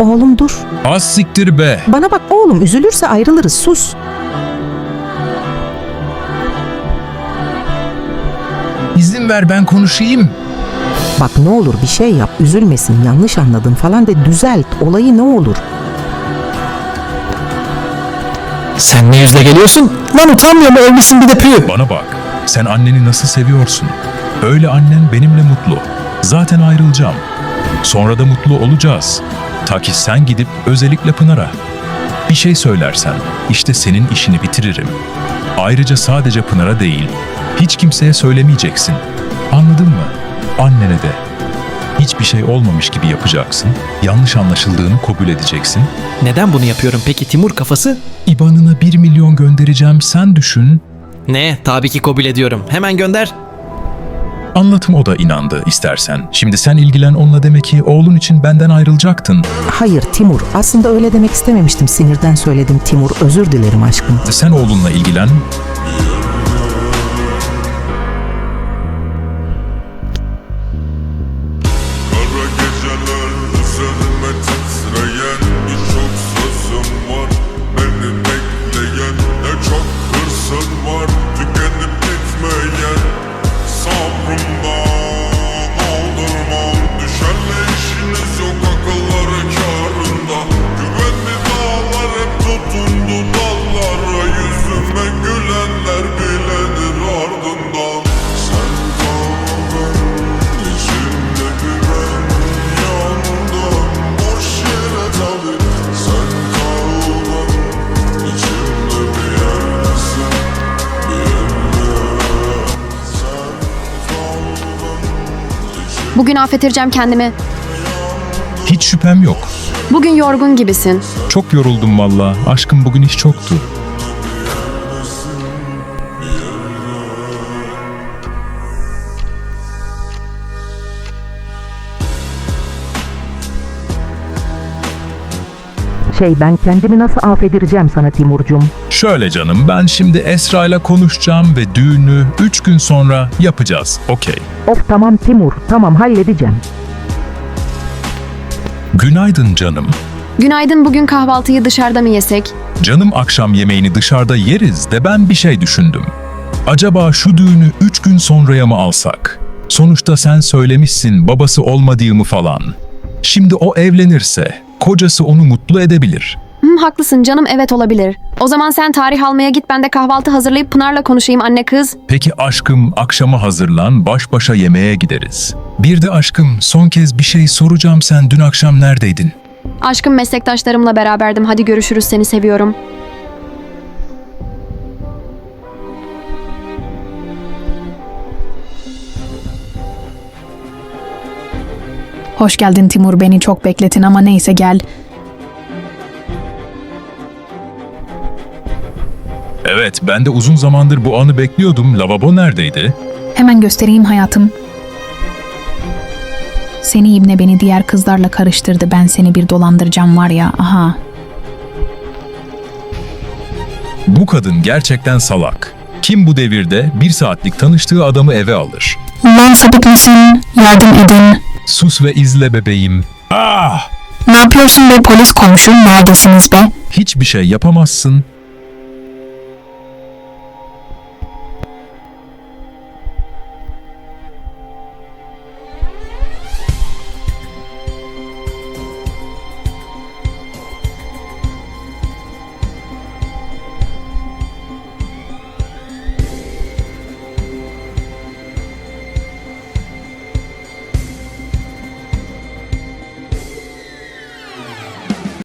Oğlum dur. Az siktir be. Bana bak oğlum üzülürse ayrılırız sus. İzin ver ben konuşayım. Bak ne olur bir şey yap üzülmesin yanlış anladın falan de düzelt olayı ne olur. Sen ne yüzle geliyorsun? Lan utanmıyor mu evlisin bir de püh. Bana bak. Sen anneni nasıl seviyorsun? Öyle annen benimle mutlu. Zaten ayrılacağım. Sonra da mutlu olacağız. Ta ki sen gidip özellikle Pınar'a. Bir şey söylersen işte senin işini bitiririm. Ayrıca sadece Pınar'a değil, hiç kimseye söylemeyeceksin. Anladın mı? Annene de. Hiçbir şey olmamış gibi yapacaksın. Yanlış anlaşıldığını kabul edeceksin. Neden bunu yapıyorum peki Timur kafası? İban'ına 1 milyon göndereceğim sen düşün. Ne? Tabii ki kabul ediyorum. Hemen gönder. Anlatım o da inandı istersen. Şimdi sen ilgilen onunla demek ki oğlun için benden ayrılacaktın. Hayır Timur aslında öyle demek istememiştim sinirden söyledim Timur özür dilerim aşkım. Sen oğlunla ilgilen. Bugün affettireceğim kendimi. Hiç şüphem yok. Bugün yorgun gibisin. Çok yoruldum valla. Aşkım bugün iş çoktu. Şey ben kendimi nasıl affedireceğim sana Timurcuğum. Şöyle canım ben şimdi Esra ile konuşacağım ve düğünü 3 gün sonra yapacağız. Okey. Of tamam Timur tamam halledeceğim. Günaydın canım. Günaydın bugün kahvaltıyı dışarıda mı yesek? Canım akşam yemeğini dışarıda yeriz de ben bir şey düşündüm. Acaba şu düğünü 3 gün sonraya mı alsak? Sonuçta sen söylemişsin babası olmadığımı falan. Şimdi o evlenirse kocası onu mutlu edebilir. Hmm, haklısın canım evet olabilir. O zaman sen tarih almaya git ben de kahvaltı hazırlayıp Pınar'la konuşayım anne kız. Peki aşkım akşama hazırlan baş başa yemeğe gideriz. Bir de aşkım son kez bir şey soracağım sen dün akşam neredeydin? Aşkım meslektaşlarımla beraberdim hadi görüşürüz seni seviyorum. Hoş geldin Timur beni çok bekletin ama neyse gel. Evet ben de uzun zamandır bu anı bekliyordum. Lavabo neredeydi? Hemen göstereyim hayatım. Seni İbne beni diğer kızlarla karıştırdı. Ben seni bir dolandıracağım var ya. Aha. Bu kadın gerçekten salak. Kim bu devirde bir saatlik tanıştığı adamı eve alır? Lan sapık mısın? Yardım edin. Sus ve izle bebeğim. Ah! Ne yapıyorsun be polis komşu? Neredesiniz be? Hiçbir şey yapamazsın.